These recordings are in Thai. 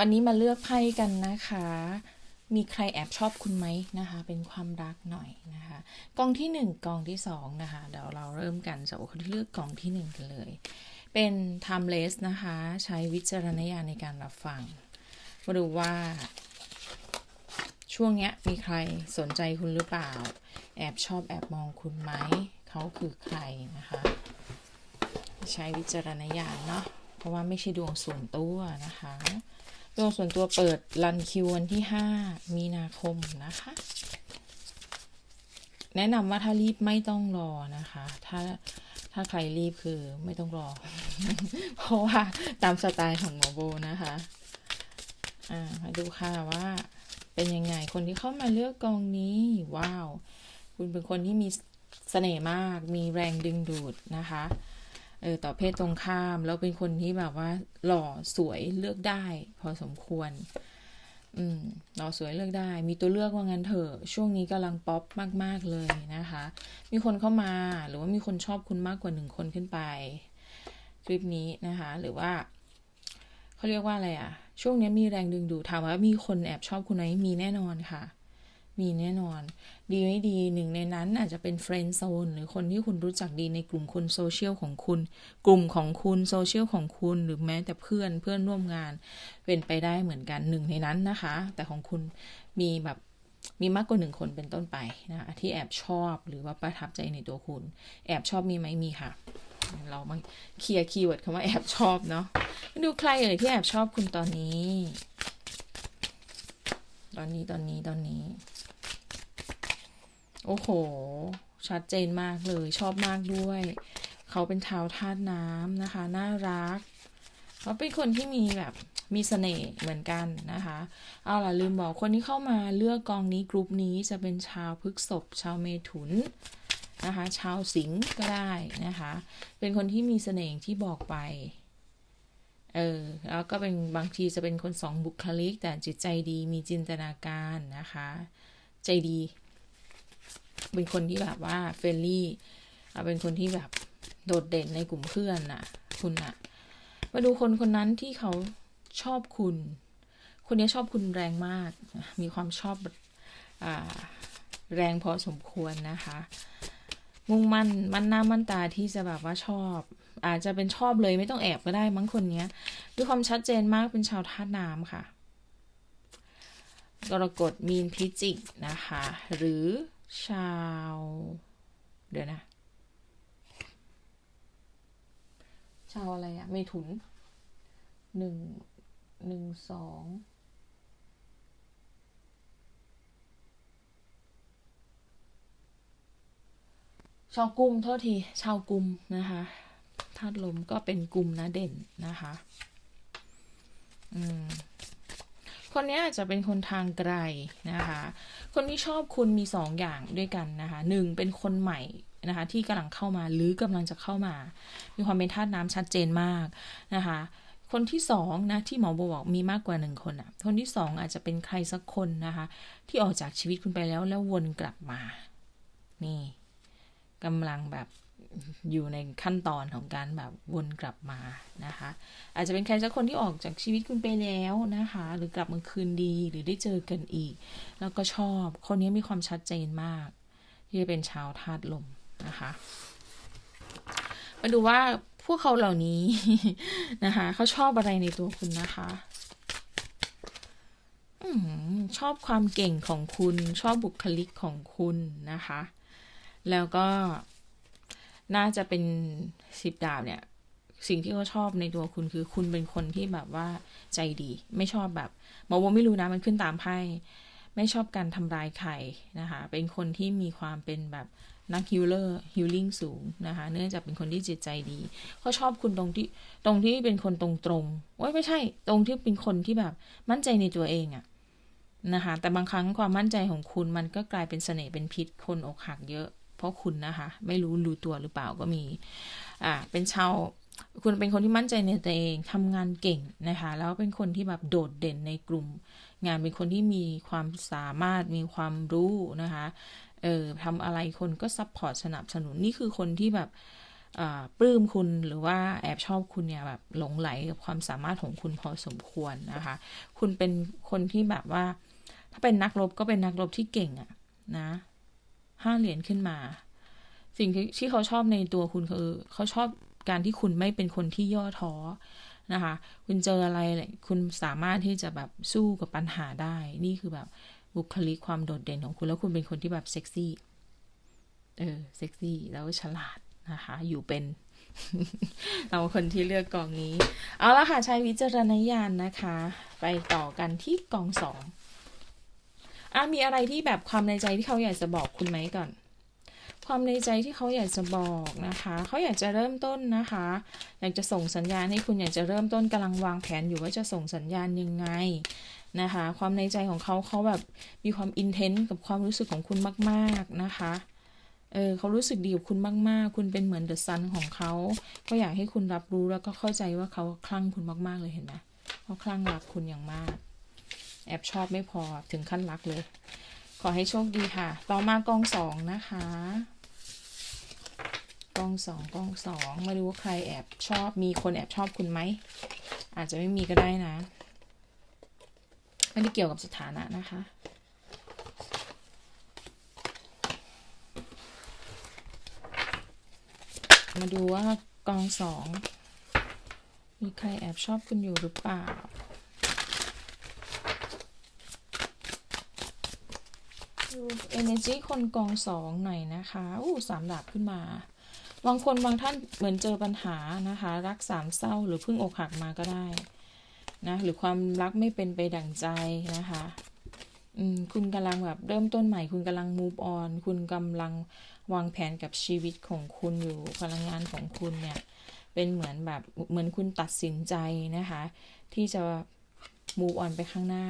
วันนี้มาเลือกไพ่กันนะคะ มีใครแอบชอบคุณไหมนะคะ เป็นความรักหน่อยนะคะ กองที่หนึ่งกองที่สองนะคะ เดี๋ยวเราเริ่มกันจากคนที่เลือกกองที่หนึ่งกันเลย เป็น timeless นะคะ ใช้วิจารณญาณในการรับฟัง มาดูว่า ช่วงเนี้ยมีใครสนใจคุณหรือเปล่า แอบชอบแอบมองคุณไหม เขาคือใครนะคะ ใช้วิจารณญาณเนาะ เพราะว่าไม่ใช่ดวงส่วนตัวนะคะ ดวงส่วนตัวเปิดรันคิววันที่ 5 มีนาคมนะคะ แนะนำว่าถ้ารีบไม่ต้องรอนะคะ ถ้าถ้าใครรีบคือไม่ต้องรอ เพราะว่าตามสไตล์ของหมอโบนะคะ อ่ามาดูค่ะว่าเป็นยังไงคนที่เข้ามาเลือกกองนี้ ว้าว คุณเป็นคนที่มีเสน่ห์มาก มีแรงดึงดูดนะคะ เออต่อเพศตรงข้ามแล้วเป็นคนที่แบบว่าหล่อสวยเลือกได้ พอสมควร อืมหล่อสวยเลือกได้ มีตัวเลือกว่างั้นเถอะช่วงนี้กำลังป๊อปมาก ๆ เลยนะคะ มีคนเข้ามาหรือว่ามีคนชอบคุณมากกว่าหนึ่งคนขึ้นไปคลิปนี้นะคะ หรือว่าเขาเรียกว่าอะไรอะช่วงนี้มีแรงดึงดูดถามว่ามีคนแอบชอบคุณไหมมีแน่นอนค่ะ มีแน่นอน ดีไม่ดีหนึ่งในนั้นอาจจะเป็นเฟรนด์โซนหรือคนที่คุณรู้จักดีในกลุ่มคนโซเชียลของคุณ กลุ่มของคุณโซเชียลของคุณหรือแม้แต่เพื่อนเพื่อนร่วมงาน เป็นไปได้เหมือนกันหนึ่งในนั้นนะคะ แต่ของคุณมีแบบมีมากกว่าหนึ่งคนเป็นต้นไปนะคะที่แอบชอบหรือว่าประทับใจในตัวคุณ แอบชอบมีไหมมีค่ะ เรามาเคลียร์คีย์เวิร์ดคำว่าแอบชอบเนาะดูใครเอ่ยที่แอบชอบคุณตอนนี้ ตอนนี้ตอนนี้ตอนนี้ โอ้โห ชัดเจนมากเลย ชอบมากด้วย เขาเป็นชาวธาตุน้ำนะคะ น่ารัก เขาเป็นคนที่มีแบบมีเสน่ห์เหมือนกันนะคะ เอาล่ะลืมบอกคนที่เข้ามาเลือกกองนี้กรุ๊ปนี้จะเป็นชาวพฤกษภชาวเมถุนนะคะ ชาวสิงห์ก็ได้นะคะ เป็นคนที่มีเสน่ห์ที่บอกไป เออ แล้วก็เป็นบางทีจะเป็นคนสองบุคลิก แต่จิตใจดีมีจินตนาการนะคะ ใจดี เป็นคนที่แบบว่าเฟรนลี่เป็นคนที่แบบโดดเด่นในกลุ่มเพื่อนน่ะ คุณน่ะ มาดูคนคนนั้นที่เขาชอบคุณ คนนี้ชอบคุณแรงมาก มีความชอบอ่าแรงพอสมควรนะคะ มุ่งมั่น มั่นหน้ามั่นตาที่จะแบบว่าชอบ อาจจะเป็นชอบเลยไม่ต้องแอบก็ได้มั้งคนนี้ด้วยความชัดเจนมากเป็นชาวธาตุน้ำค่ะ กรกฎมีนพิจิกนะคะ หรือชาว เดี๋ยวนะ ชาวอะไรอะเมถุนหนึ่งหนึ่งสองชาวกลุ่มโทษที ชาวกลุ่มนะคะธาตุลมก็เป็นกลุ่มนะเด่นนะคะ อืม คนนี้อาจจะเป็นคนทางไกลนะคะ คนที่ชอบคุณมีสองอย่างด้วยกันนะคะหนึ่งเป็นคนใหม่นะคะที่กำลังเข้ามาหรือกำลังจะเข้ามา มีความเป็นธาตุน้ำชัดเจนมากนะคะคนที่สองนะที่หมอโบบอกมีมากกว่าหนึ่งคนอะ่ะ คนที่สองอาจจะเป็นใครสักคนนะคะ ที่ออกจากชีวิตคุณไปแล้วแล้ววนกลับมา นี่กำลังแบบ อยู่ในขั้นตอนของการแบบวนกลับมานะคะ อาจจะเป็นใครสักคนที่ออกจากชีวิตคุณไปแล้วนะคะ หรือกลับมาคืนดีหรือได้เจอกันอีก แล้วก็ชอบคนนี้มีความชัดเจนมาก ที่จะเป็นชาวธาตุลมนะคะมาดูว่าพวกเขาเหล่านี้นะคะ เขาชอบอะไรในตัวคุณนะคะอชอบความเก่งของคุณ ชอบบุคลิกของคุณนะคะ แล้วก็ น่าจะเป็นสิบดาบเนี่ย สิ่งที่เขาชอบในตัวคุณคือคุณเป็นคนที่แบบว่าใจดี ไม่ชอบแบบหมอว่าไม่รู้นะมันขึ้นตามไพ่ไม่ชอบการทำร้ายใครนะคะ เป็นคนที่มีความเป็นแบบนักฮิลเลอร์ฮิลลิ่งสูงนะคะ เนื่องจากเป็นคนที่จิตใจดีเขาชอบคุณตรงที่ตรงที่เป็นคนตรงตรงว่าไม่ใช่ ตรงที่เป็นคนที่แบบมั่นใจในตัวเองอะนะคะ แต่บางครั้งความมั่นใจของคุณมันก็กลายเป็นเสน่ห์เป็นพิษคนอกหักเยอะ เพราะคุณนะคะ ไม่รู้รู้ตัวหรือเปล่าก็มี อ่า เป็นชาวคุณเป็นคนที่มั่นใจในตัวเองทำงานเก่งนะคะ แล้วเป็นคนที่แบบโดดเด่นในกลุ่ม งานเป็นคนที่มีความสามารถมีความรู้นะคะ เออทำอะไรคนก็ซัพพอร์ตสนับสนุนนี่คือคนที่แบบอ่าปลื้มคุณหรือว่าแอบชอบคุณเนี่ยแบบหลงไหลกับความสามารถของคุณพอสมควรนะคะ คุณเป็นคนที่แบบว่า ถ้าเป็นนักรบก็เป็นนักรบที่เก่งอะนะ ห้าเหรียญขึ้นมา สิ่งที่เขาชอบในตัวคุณคือเขาชอบการที่คุณไม่เป็นคนที่ย่อท้อนะคะ คุณเจออะไรเลยคุณสามารถที่จะแบบสู้กับปัญหาได้ นี่คือแบบบุคลิกความโดดเด่นของคุณแล้วคุณเป็นคนที่แบบเซ็กซี่เออเซ็กซี่แล้วฉลาดนะคะ อยู่เป็นเราคนที่เลือกกองนี้ เอาละค่ะใช้วิจารณญาณนะคะ ไปต่อกันที่กองสอง อะมีอะไรที่แบบความในใจที่เขาอยากจะบอกคุณไหมก่อน ความในใจที่เขาอยากจะบอกนะคะ เขาอยากจะเริ่มต้นนะคะ อยากจะส่งสัญญาณให้คุณอยากจะเริ่มต้นกำลังวางแผนอยู่ว่าจะส่งสัญญาณยังไงนะคะ ความในใจของเขาเขาแบบมีความอินเทนต์กับความรู้สึกของคุณมาก ๆนะคะเออเขารู้สึกดีกับคุณมาก ๆ คุณเป็นเหมือนเดอะซันของเขาเขาอยากให้คุณรับรู้แล้วก็เข้าใจว่าเขาคลั่งคุณมาก ๆ เลยเห็นไหมเขาคลั่งรักคุณอย่างมาก แอบชอบไม่พอถึงขั้นรักเลย ขอให้โชคดีค่ะ ต่อมากองสองนะคะ กองสองกองสองมาดูว่าใครแอบชอบมีคนแอบชอบคุณไหม อาจจะไม่มีก็ได้นะ ไม่ได้เกี่ยวกับสถานะนะคะมาดูว่ากองสองมีใครแอบชอบคุณอยู่หรือเปล่า energy คนกองสองหน่อยนะคะอู้สามดาบขึ้นมาบางคนบางท่านเหมือนเจอปัญหานะคะ รักสามเศร้าหรือเพิ่งอกหักมาก็ได้นะหรือความรักไม่เป็นไปดั่งใจนะคะอืมคุณกำลังแบบเริ่มต้นใหม่ คุณกำลัง move on คุณกำลังวางแผนกับชีวิตของคุณอยู่พลังงานของคุณเนี่ยเป็นเหมือนแบบเหมือนคุณตัดสินใจนะคะ ที่จะ move on ไปข้างหน้า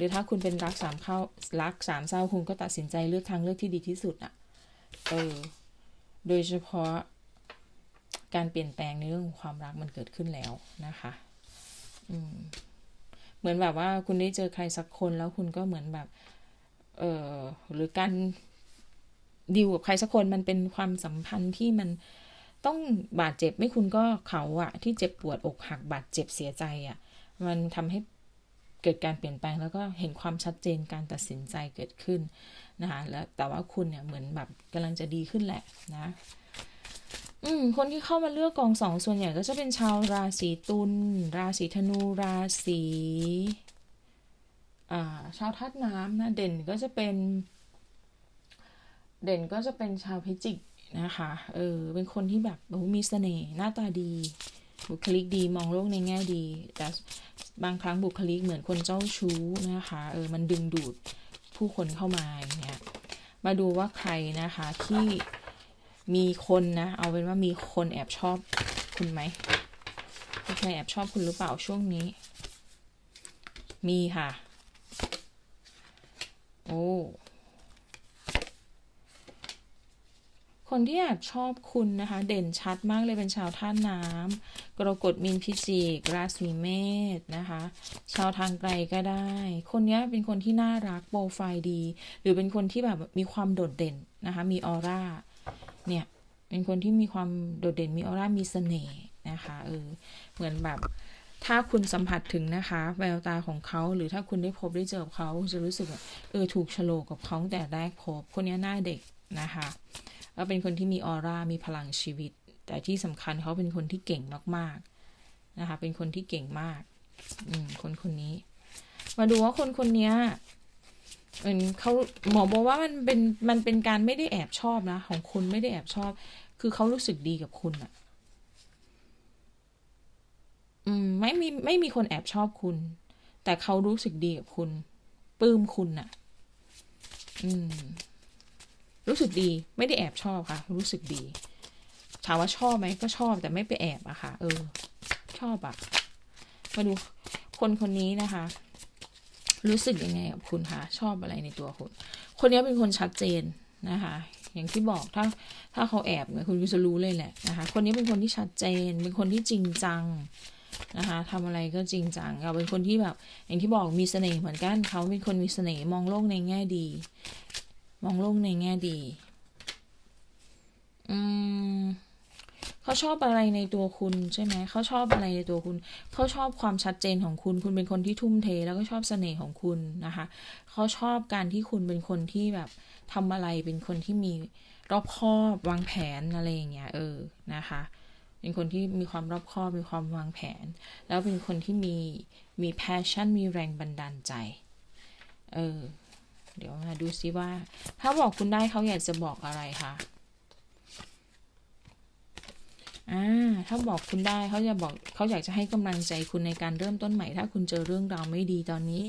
รือถ้าคุณเป็นรักสามเข้ารักสามเศร้าคุณก็ตัดสินใจเลือกทางเลือกที่ดีที่สุดอะเออโดยเฉพาะการเปลี่ยนแปลงในเรื่องของความรักมันเกิดขึ้นแล้วนะคะอืมเหมือนแบบว่าคุณได้เจอใครสักคนแล้วคุณก็เหมือนแบบเออหรือการดีลกับใครสักคนมันเป็นความสัมพันธ์ที่มันต้องบาดเจ็บไม่คุณก็เขาอะที่เจ็บปวดอกหักบาดเจ็บเสียใจอะมันทำให้ เกิดการเปลี่ยนแปลงแล้วก็เห็นความชัดเจนการตัดสินใจเกิดขึ้นนะคะแล้วแต่ว่าคุณเนี่ยเหมือนแบบกำลังจะดีขึ้นแหละนะอืมคนที่เข้ามาเลือกกองสองส่วนใหญ่ก็จะเป็นชาวราศีตุลราศีธนูราศีอ่าชาวธาตุน้ำนะเด่นก็จะเป็น เด่นก็จะเป็นชาวพิจิกนะคะเออเป็นคนที่แบบโอ้มีเสน่ห์หน้าตาดีบุคลิกดีมองโลกในแง่ดี แต่ บางครั้งบุคลิกเหมือนคนเจ้าชู้นะคะเออมันดึงดูดผู้คนเข้ามาอย่างเงี้ยมาดูว่าใครนะคะที่มีคนนะ เอาเป็นว่ามีคนแอบชอบคุณไหมมีใครแอบชอบคุณหรือเปล่าช่วงนี้ มีค่ะ โอ้ คนที่แอบชอบคุณนะคะ เด่นชัดมากเลยเป็นชาวท่าน้ำกรกฎมีนพิจิกราศีเมษนะคะ ชาวทางไกลก็ได้ คนนี้เป็นคนที่น่ารักโปรไฟล์ดี หรือเป็นคนที่แบบมีความโดดเด่นนะคะ มีออร่าเนี่ยเป็นคนที่มีความโดดเด่นมีออร่ามีเสน่ห์นะคะเออเหมือนแบบถ้าคุณสัมผัสถึงนะคะ แววตาของเขาหรือถ้าคุณได้พบได้เจอเขาจะรู้สึกเออถูกโลกกับเขาแต่แรกพบคนนี้หน้าเด็กนะคะ แล้วเป็นคนที่มีออร่ามีพลังชีวิต แต่ที่สำคัญเขาเป็นคนที่เก่งมากๆนะคะ เป็นคนที่เก่งมากอืมคนคนนี้ มาดูว่าคนคนนี้เออเขาหมอบอกว่ามันเป็นมันเป็นการไม่ได้แอบชอบนะ ของคุณไม่ได้แอบชอบ คือเขารู้สึกดีกับคุณอะอืมไม่มีไม่มีคนแอบชอบคุณ แต่เขารู้สึกดีกับคุณปลื้มคุณอะอืม รู้สึกดีไม่ได้แอบชอบค่ะ รู้สึกดีถามว่าชอบไหมก็ชอบแต่ไม่ไปแอบอะค่ะ เออ ชอบอะมาดูคนคนนี้นะคะ รู้สึกยังไงกับคุณคะชอบอะไรในตัวคุณคนนี้เป็นคนชัดเจนนะคะ อย่างที่บอกถ้าถ้าเขาแอบเนี่ยคุณก็จะรู้เลยแหละนะคะ คนนี้เป็นคนที่ชัดเจน เป็นคนที่จริงจังนะคะทำอะไรก็จริงจังเราเป็นคนที่แบบ อย่างที่บอกมีเสน่ห์เหมือนกันเขาเป็นคนมีเสน่ห์มองโลกในแง่ดี มองโลกในแง่ดี อืมเขาชอบอะไรในตัวคุณใช่ไหม เขาชอบอะไรในตัวคุณ เขาชอบความชัดเจนของคุณ คุณเป็นคนที่ทุ่มเท แล้วก็ชอบเสน่ห์ของคุณนะคะ เขาชอบการที่คุณเป็นคนที่แบบทำอะไร เป็นคนที่มีรอบคอบวางแผนอะไรอย่างเงี้ย เออ นะคะ เป็นคนที่มีความรอบคอบ มีความวางแผน แล้วเป็นคนที่มี มี passion มีแรงบันดาลใจ เออ เดี๋ยวมาดูซิว่า ถ้าบอกคุณได้เขาอยากจะบอกอะไรคะอ่าถ้าบอกคุณได้เขาจะบอกเขาอยากจะให้กำลังใจคุณในการเริ่มต้นใหม่ ถ้าคุณเจอเรื่องราวไม่ดีตอนนี้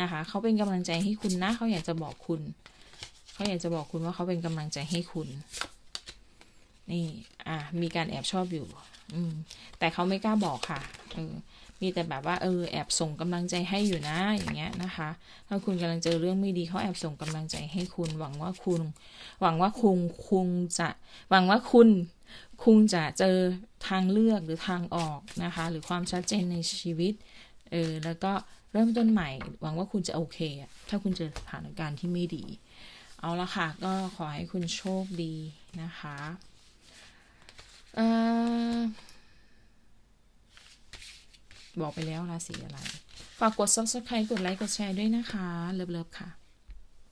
นะคะเขาเป็นกำลังใจให้คุณนะเขาอยากจะบอกคุณเขาอยากจะบอกคุณว่าเขาเป็นกำลังใจให้คุณ นี่ อ่ามีการแอบชอบอยู่ อืมแต่เขาไม่กล้าบอกค่ะ เออมีแต่แบบว่าเออแอบส่งกำลังใจให้อยู่นะอย่างเงี้ยนะคะ ถ้าคุณกำลังเจอเรื่องไม่ดีเขาแอบส่งกำลังใจให้คุณ หวังว่าคุณ หวังว่าคุณคุงจะหวังว่าคุณคุงจะเจอทางเลือกหรือทางออกนะคะ หรือความชัดเจนในชีวิตเออแล้วก็เริ่มต้นใหม่ หวังว่าคุณจะโอเค ถ้าคุณเจอสถานการณ์ที่ไม่ดี เอาละค่ะ ก็ขอให้คุณโชคดีนะคะ เอ่อ บอกไปแล้วราศีอะไร ฝากกด subscribe กดไลค์กดแชร์ด้วยนะคะ เลิฟๆค่ะ